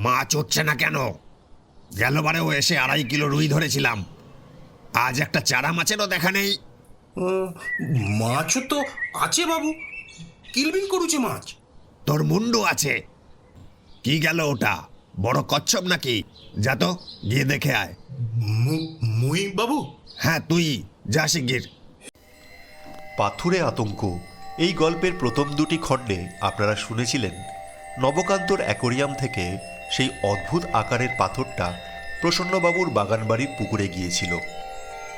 মাছ হচ্ছে না কেন? গেলবারেও এসে আড়াই কিলো রুই ধরেছিলাম। আজ একটা চারা মাছেরও দেখা নেই। উম, মাছ তো আছে বাবু। কিলবিল করুছে মাছ। তোর মুন্ডু আছে। কি গেল ওটা? বড় কচ্ছপ নাকি? যা তো গিয়ে দেখে আয়। মু- মুই বাবু? হ্যাঁ তুই যা শিগগির। পাথুরে আতঙ্ক এই গল্পের প্রথম দুটি খণ্ডে আপনারা শুনেছিলেন নবকান্তর অ্যাকোরিয়াম থেকে সেই অদ্ভুত আকারের পাথরটা প্রসন্নবাবুর বাগানবাড়ির পুকুরে গিয়েছিল।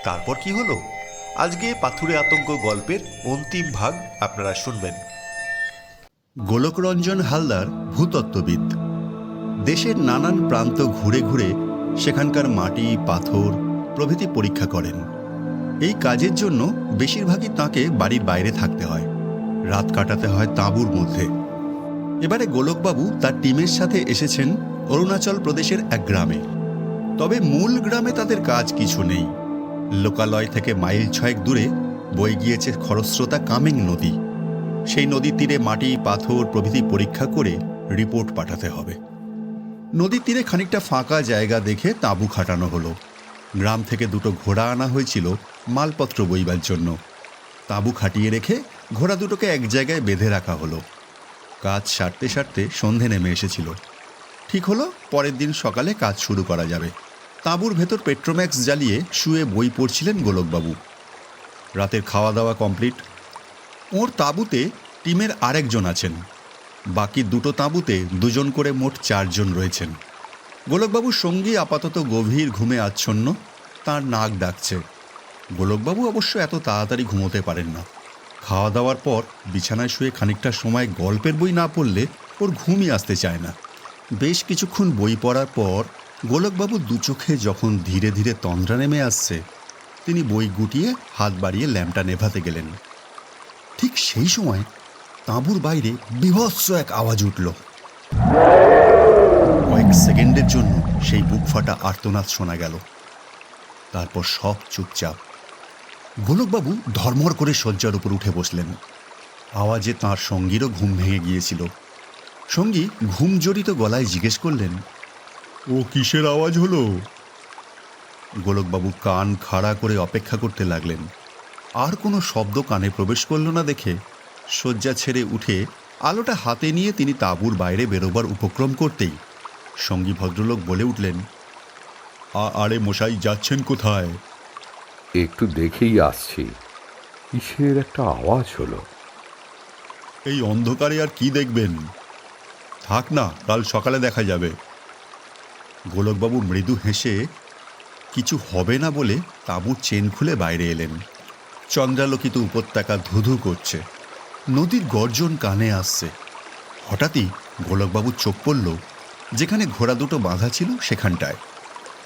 তারপর কি হলো? আজকে পাথুরে আতঙ্ক গল্পের অন্তিম ভাগ আপনারা শুনবেন। গোলকরঞ্জন হালদার ভূতত্ত্ববিদ। দেশের নানান প্রান্ত ঘুরে ঘুরে সেখানকার মাটি, পাথর প্রভৃতি পরীক্ষা করেন। এই কাজের জন্য বেশিরভাগই তাকে বাড়ির বাইরে থাকতে হয়। রাত কাটাতে হয় তাঁবুর মধ্যে। এবারে গোলকবাবু তার টিমের সাথে এসেছেন অরুণাচল প্রদেশের এক গ্রামে। তবে মূল গ্রামে তাদের কাজ কিছু নেই। লোকালয় থেকে মাইল ছয়েক দূরে বয়ে গিয়েছে খরস্রোতা কামেং নদী। সেই নদীর তীরে মাটি, পাথর প্রভৃতি পরীক্ষা করে রিপোর্ট পাঠাতে হবে। নদীর তীরে খানিকটা ফাঁকা জায়গা দেখে তাঁবু খাটানো হলো। গ্রাম থেকে দুটো ঘোড়া আনা হয়েছিল মালপত্র বইবার জন্য। তাঁবু খাটিয়ে রেখে ঘোড়া দুটোকে এক জায়গায় বেঁধে রাখা হলো। কাজ সারতে সারতে সন্ধে নেমে এসেছিল। ঠিক হলো, পরের দিন সকালে কাজ শুরু করা যাবে। তাঁবুর ভেতর পেট্রোম্যাক্স জ্বালিয়ে শুয়ে বই পড়ছিলেন গোলকবাবু। রাতের খাওয়া দাওয়া কমপ্লিট। ওর তাঁবুতে টিমের আরেকজন আছেন। বাকি দুটো তাঁবুতে দুজন করে মোট চারজন রয়েছেন। গোলকবাবুর সঙ্গী আপাতত গভীর ঘুমে আচ্ছন্ন, তার নাক ডাকছে। গোলকবাবু অবশ্য এত তাড়াতাড়ি ঘুমোতে পারেন না। খাওয়া দাওয়ার পর বিছানায় শুয়ে খানিকটা সময় গল্পের বই না পড়লে ওর ঘুমই আসতে চায় না। বেশ কিছুক্ষণ বই পড়ার পর গোলকবাবু দু চোখে যখন ধীরে ধীরে তন্দ্রা নেমে আসছে, তিনি বই গুটিয়ে হাত বাড়িয়ে ল্যাম্পটা নেভাতে গেলেন। ঠিক সেই সময় তাঁবুর বাইরে বিভৎস এক আওয়াজ উঠল। কয়েক সেকেন্ডের জন্য সেই বুক ফাটা আর্তনাদ শোনা গেল। তারপর সব চুপচাপ। গোলকবাবু ধর্মর করে শয্যার উপর উঠে বসলেন। আওয়াজে তাঁর সঙ্গীরও ঘুম ভেঙে গিয়েছিল। সঙ্গী ঘুম জড়িত গলায় জিজ্ঞেস করলেন, ও কিসের আওয়াজ হলো? গোলকবাবু কান খাড়া করে অপেক্ষা করতে লাগলেন। আর কোনো শব্দ কানে প্রবেশ করল না দেখে শয্যা ছেড়ে উঠে আলোটা হাতে নিয়ে তিনি তাঁবুর বাইরে বেরোবার উপক্রম করতেই সঙ্গী ভদ্রলোক বলে উঠলেন "আ- আরে মশাই, যাচ্ছেন কোথায়? একটু দেখেই আসছি। কিসের একটা আওয়াজ হলো? এই অন্ধকারে আর কি দেখবেন? থাক না, কাল সকালে দেখা যাবে। গোলকবাবু মৃদু হেসে, কিছু হবে না বলে তাঁবুর চেন খুলে বাইরে এলেন। চন্দ্রালোকিত উপত্যকা ধুধু করছে। নদীর গর্জন কানে আসছে। হঠাৎই গোলকবাবু চোখ পড়ল, যেখানে ঘোড়া দুটো বাঁধা ছিল সেখানটায়।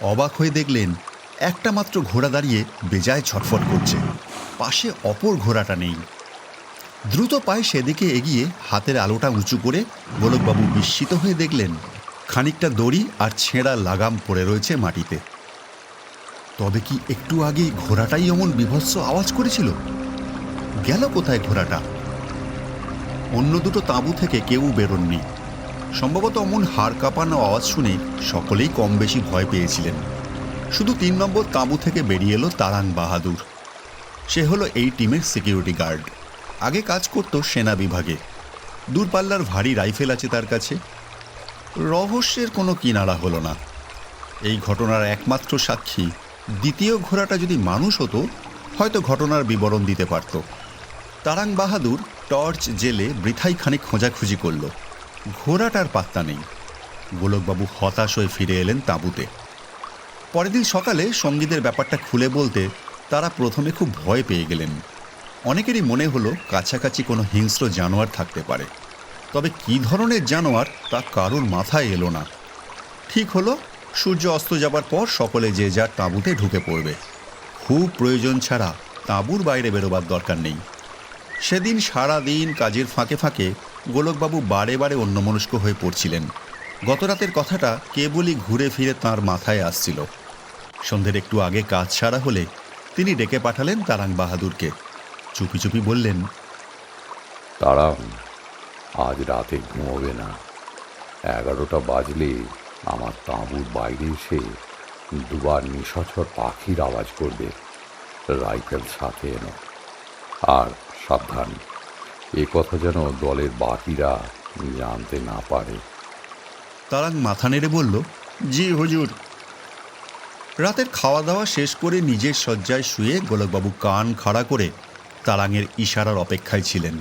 অবাক হয়ে দেখলেন একটা মাত্র ঘোড়া দাঁড়িয়ে বেজায় ছটফট করছে। পাশে অপর ঘোড়াটা নেই। দ্রুত পায়ে সেদিকে এগিয়ে হাতের আলোটা উঁচু করে গোলকবাবু বিস্মিত হয়ে দেখলেন, খানিকটা দড়ি আর ছেঁড়া লাগাম পড়ে রয়েছে মাটিতে। তবে কি একটু আগেই ঘোড়াটাই এমন বিভৎস আওয়াজ করেছিল? গেল কোথায় ঘোড়াটা? অন্য দুটো তাঁবু থেকে কেউ বেরোননি। সম্ভবত অমন হাড় কাঁপানো আওয়াজ শুনে সকলেই কম বেশি ভয় পেয়েছিলেন। শুধু তিন নম্বর তাঁবু থেকে বেরিয়ে এলো তারাং বাহাদুর। সে হলো এই টিমের সিকিউরিটি গার্ড আগে কাজ করত সেনা বিভাগে। দূরপাল্লার ভারী রাইফেল আছে তার কাছে। রহস্যের কোনো কিনারা হলো না। এই ঘটনার একমাত্র সাক্ষী, দ্বিতীয় ঘোড়াটা যদি মানুষ হতো, হয়তো ঘটনার বিবরণ দিতে পারত। তারাং বাহাদুর টর্চ জেলে বৃথাই খানিক খোঁজাখুঁজি করল। ঘোড়াটার পাত্তা নেই। গোলকবাবু হতাশ হয়ে ফিরে এলেন তাঁবুতে। পরের দিন সকালে সঙ্গীদের ব্যাপারটা খুলে বলতে তারা প্রথমে খুব ভয় পেয়ে গেলেন। অনেকেরই মনে হলো কাছাকাছি কোনো হিংস্র জানোয়ার থাকতে পারে। তবে কী ধরনের জানোয়ার তা কারোর মাথায় এলো না। ঠিক হলো, সূর্য অস্ত যাবার পর সকলে যে যার তাঁবুতে ঢুকে পড়বে। খুব প্রয়োজন ছাড়া তাঁবুর বাইরে বেরোবার দরকার নেই। সেদিন সারা দিন কাজের ফাঁকে ফাঁকে গোলকবাবু বারে বারে অন্যমনস্ক হয়ে পড়ছিলেন। গতরাতের কথাটা কেবলই ঘুরে ফিরে তার মাথায় আসছিল। সন্ধ্যের একটু আগে কাজ সারা হলে তিনি ডেকে পাঠালেন তারাং বাহাদুরকে। চুপি চুপি বললেন, তারাং, আজ রাতে ঘুমোবে না। এগারোটা বাজলে আমার তাঁবুর বাইরে এসে দুবার নিশাচর পাখির আওয়াজ করবে। রাইফেল সাথে এনো। আর সাবধান, এ কথা যেন দলের বাকিরা জানতে না পারে। তারাং মাথা নেড়ে বলল জি হুজুর। রাতের খাওয়া দাওয়া শেষ করে নিজের শয্যায় শুয়ে গোলকবাবু কান খাড়া করে তারাঙের ইশারার অপেক্ষায় ছিলেন।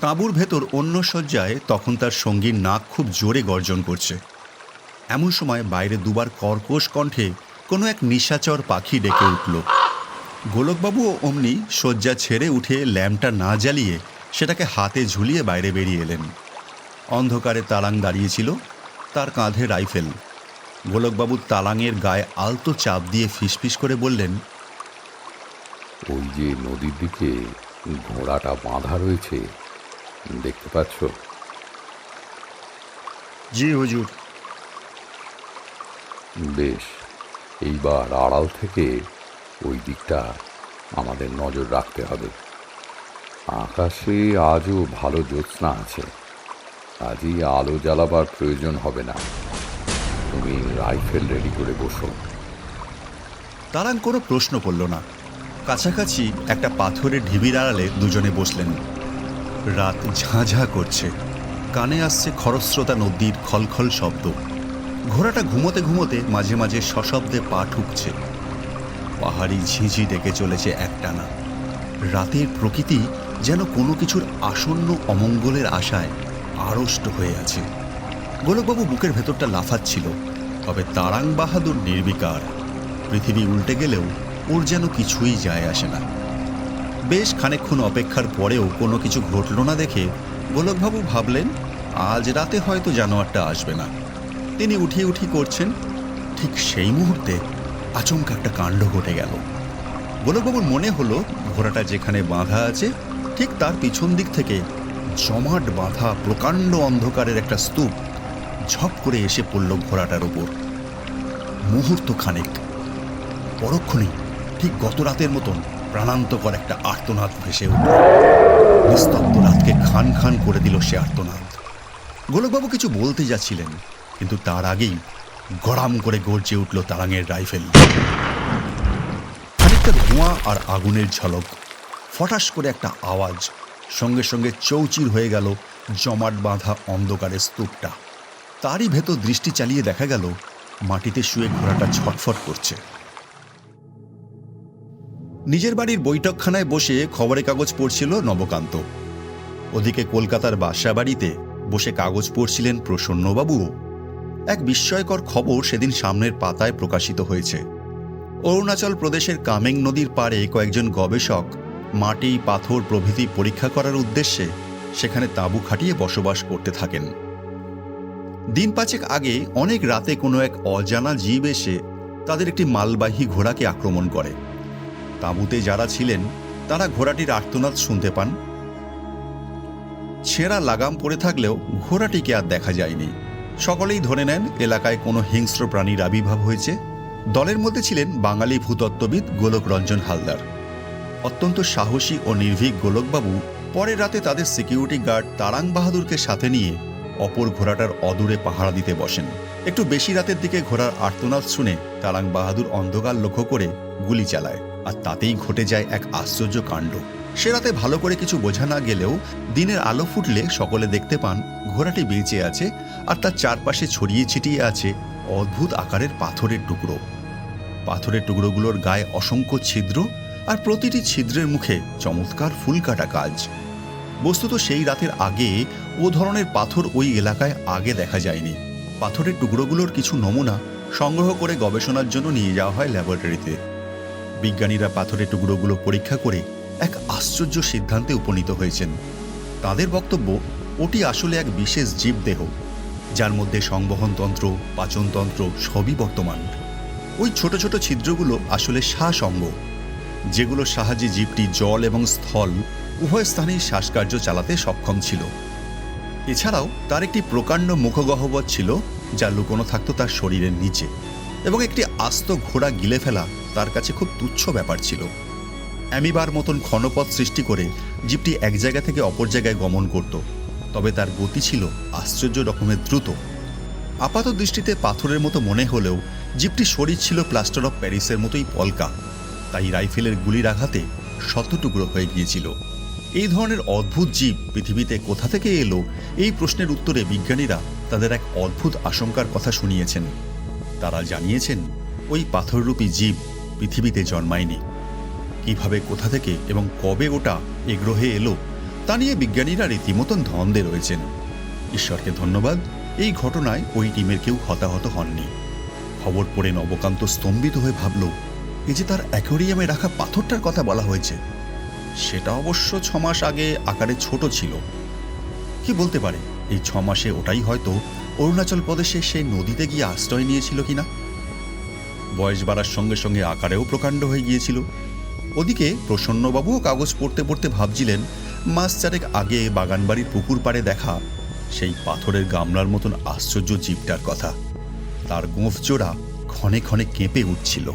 তাঁবুর ভেতর অন্য শয্যায় তখন তার সঙ্গীর নাক খুব জোরে গর্জন করছে। এমন সময় বাইরে দুবার কর্কশ কণ্ঠে কোনো এক নিশাচর পাখি ডেকে উঠল। গোলকবাবুও অমনি শয্যা ছেড়ে উঠে ল্যাম্পটা না জ্বালিয়ে সেটাকে হাতে ঝুলিয়ে বাইরে বেরিয়ে এলেন। অন্ধকারে তারাং দাঁড়িয়েছিল তার কাঁধে রাইফেল। গোলকবাবু তালাঙের গায়ে আলতো চাপ দিয়ে ফিসফিস করে বললেন ওই যে নদীর দিকে ঘোড়াটা বাঁধা রয়েছে দেখতে পাচ্ছ? জি হুজুর। বেশ এইবার আড়াল থেকে ওই দিকটা আমাদের নজর রাখতে হবে। আকাশে আজও ভালো জ্যোৎস্না আছে। আজই আলো জ্বালাবার প্রয়োজন হবে না। তুমি রাইফেল রেডি করে বসো। তারাং কোনো প্রশ্ন করল না। কাছাকাছি একটা পাথরের ঢিবির আড়ালে দুজনে বসলেন। রাত ঝাঁঝা করছে। কানে আসছে খরস্রোতা নদীর খলখল শব্দ। ঘোড়াটা ঘুমোতে ঘুমোতে মাঝে মাঝে সশব্দে পা ঠুকছে। পাহাড়ি ঝিঝি ডেকে চলেছে একটানা। রাতের প্রকৃতি যেন কোনো কিছুর আসন্ন অমঙ্গলের আশায় আড়ষ্ট হয়ে আছে। গোলকবাবু বুকের ভেতরটা লাফাচ্ছিল, তবে তারাং বাহাদুর নির্বিকার। পৃথিবী উল্টে গেলেও ওর যেন কিছুই যায় আসে না। বেশ খানিকক্ষণ অপেক্ষার পরেও কোনো কিছু ঘটল না দেখে গোলকবাবু ভাবলেন, আজ রাতে হয়তো জানোয়ারটা আসবে না। তিনি উঠি উঠি করছেন, ঠিক সেই মুহূর্তে আচমকা একটা কাণ্ড ঘটে গেল। গোলকবাবুর মনে হলো, ঘোড়াটা যেখানে বাঁধা আছে, ঠিক তার পিছন দিক থেকে জমাট বাঁধা প্রকাণ্ড অন্ধকারের একটা স্তূপ ঝপ করে এসে পড়ল ঘোড়াটার ওপর মুহূর্ত খানেক। পরক্ষণেই ঠিক গত রাতের মতন প্রাণান্তকর একটা আর্তনাদ ভেসে উঠল। নিস্তব্ধ রাতকে খান খান করে দিল সে আর্তনাদ। গোলকবাবু কিছু বলতে যাচ্ছিলেন, কিন্তু তার আগেই গড়াম করে গর্জে উঠল তারাঙের রাইফেল। খানিকটা ধোঁয়া আর আগুনের ঝলক, ফটাস করে একটা আওয়াজ সঙ্গে সঙ্গে চৌচির হয়ে গেল জমাট বাঁধা অন্ধকারের স্তূপটা। তারই ভেতর দৃষ্টি চালিয়ে দেখা গেল, মাটিতে শুয়ে ঘোড়াটা ছটফট করছে। নিজের বাড়ির বৈঠকখানায় বসে খবরের কাগজ পড়ছিল নবকান্ত। ওদিকে কলকাতার বাসা বাড়িতে বসে কাগজ পড়ছিলেন প্রসন্নবাবুও এক বিস্ময়কর খবর সেদিন সামনের পাতায় প্রকাশিত হয়েছে। অরুণাচল প্রদেশের কামেং নদীর পাড়ে কয়েকজন গবেষক মাটি, পাথর প্রভৃতি পরীক্ষা করার উদ্দেশ্যে সেখানে তাঁবু খাটিয়ে বসবাস করতে থাকেন। দিন পাঁচেক আগে অনেক রাতে কোনো এক অজানা জীব এসে তাদের একটি মালবাহী ঘোড়াকে আক্রমণ করে। তাঁবুতে যারা ছিলেন, তারা ঘোড়াটির আর্তনাদ শুনতে পান। ছেঁড়া লাগাম পড়ে থাকলেও ঘোড়াটিকে আর দেখা যায়নি। সকলেই ধরে নেন, এলাকায় কোনো হিংস্র প্রাণীর আবির্ভাব হয়েছে। দলের মধ্যে ছিলেন বাঙালি ভূতত্ত্ববিদ গোলক রঞ্জন হালদার। অত্যন্ত সাহসী ও নির্ভীক গোলকবাবু পরের রাতে তাদের সিকিউরিটি গার্ড তারাং বাহাদুরকে সাথে নিয়ে অপর ঘোড়াটার অদূরে পাহারা দিতে বসেন। একটু বেশি রাতের দিকে ঘোড়ার আর্তনাদ শুনে তারাং বাহাদুর অন্ধকার লক্ষ্য করে গুলি চালায় আর তাতেই ঘটে যায় এক আশ্চর্য কাণ্ড। সে রাতে ভালো করে কিছু বোঝা না গেলেও দিনের আলো ফুটলে সকলে দেখতে পান ঘোড়াটি বেঁচে আছে আর তার চারপাশে ছড়িয়ে ছিটিয়ে আছে অদ্ভুত আকারের পাথরের টুকরো। পাথরের টুকরোগুলোর গায়ে অসংখ্য ছিদ্র আর প্রতিটি ছিদ্রের মুখে চমৎকার ফুলকাটা কাজ। বস্তুত সেই রাতের আগে ও ধরনের পাথর ওই এলাকায় আগে দেখা যায়নি। পাথরের টুকরোগুলোর কিছু নমুনা সংগ্রহ করে গবেষণার জন্য নিয়ে যাওয়া হয় ল্যাবরেটরিতে। বিজ্ঞানীরা পাথরের টুকরোগুলো পরীক্ষা করে এক আশ্চর্য সিদ্ধান্তে উপনীত হয়েছেন। তাদের বক্তব্য, ওটি আসলে এক বিশেষ জীবদেহ, যার মধ্যে সংবহনতন্ত্র, পাচনতন্ত্র সবই বর্তমান। ওই ছোট ছোট ছিদ্রগুলো আসলে শ্বাস অঙ্গ যেগুলোর সাহায্যে জীবটি জল এবং স্থল উভয় স্থানেই শ্বাসকার্য চালাতে সক্ষম ছিল। এছাড়াও তার একটি প্রকাণ্ড মুখগহ্বর ছিল, যা লুকোনো থাকতো তার শরীরের নিচে এবং একটি আস্ত ঘোড়া গিলে ফেলা তার কাছে খুব তুচ্ছ ব্যাপার ছিল। অ্যামিবার মতন ক্ষণপথ সৃষ্টি করে জিপটি এক জায়গা থেকে অপর জায়গায় গমন করত, তবে তার গতি ছিল আশ্চর্য রকমের দ্রুত। আপাত দৃষ্টিতে পাথরের মতো মনে হলেও জিপটি শরীর ছিল প্লাস্টার অফ প্যারিসের মতোই পলকা। তাই রাইফেলের গুলির আঘাতে শতটুকরো হয়ে গিয়েছিল। এই ধরনের অদ্ভুত জীব পৃথিবীতে কোথা থেকে এলো? এই প্রশ্নের উত্তরে বিজ্ঞানীরা তাদের এক অদ্ভুত আশঙ্কার কথা শুনিয়েছেন। তারা জানিয়েছেন, ওই পাথররূপী জীব পৃথিবীতে জন্মায়নি। কীভাবে কোথা থেকে এবং কবে ওটা এ গ্রহে এলো, তা নিয়ে বিজ্ঞানীরা রীতিমতন ধন্দে রয়েছেন। ঈশ্বরকে ধন্যবাদ, এই ঘটনায় ওই টিমের কেউ হতাহত হননি। খবর পড়ে নবকান্ত স্তম্ভিত হয়ে ভাবল এই যে তার অ্যাকোরিয়ামে রাখা পাথরটার কথা বলা হয়েছে, সেটা অবশ্য ছ মাস আগে আকারে ছোট ছিল। কি বলতে পারে? এই ছ মাসে ওটাই হয়তো অরুণাচল প্রদেশে সেই নদীতে গিয়ে আশ্রয় নিয়েছিল কিনা? বয়স বাড়ার সঙ্গে সঙ্গে আকারেও প্রকাণ্ড হয়ে গিয়েছিল। ওদিকে প্রসন্নবাবুও কাগজ পড়তে পড়তে ভাবছিলেন, মাস চারেক আগে বাগানবাড়ির পুকুর পাড়ে দেখা সেই পাথরের গামলার মতন আশ্চর্য জীবটার কথা। তার গোঁফ জোড়া ক্ষণে ক্ষণে কেঁপে উঠছিল।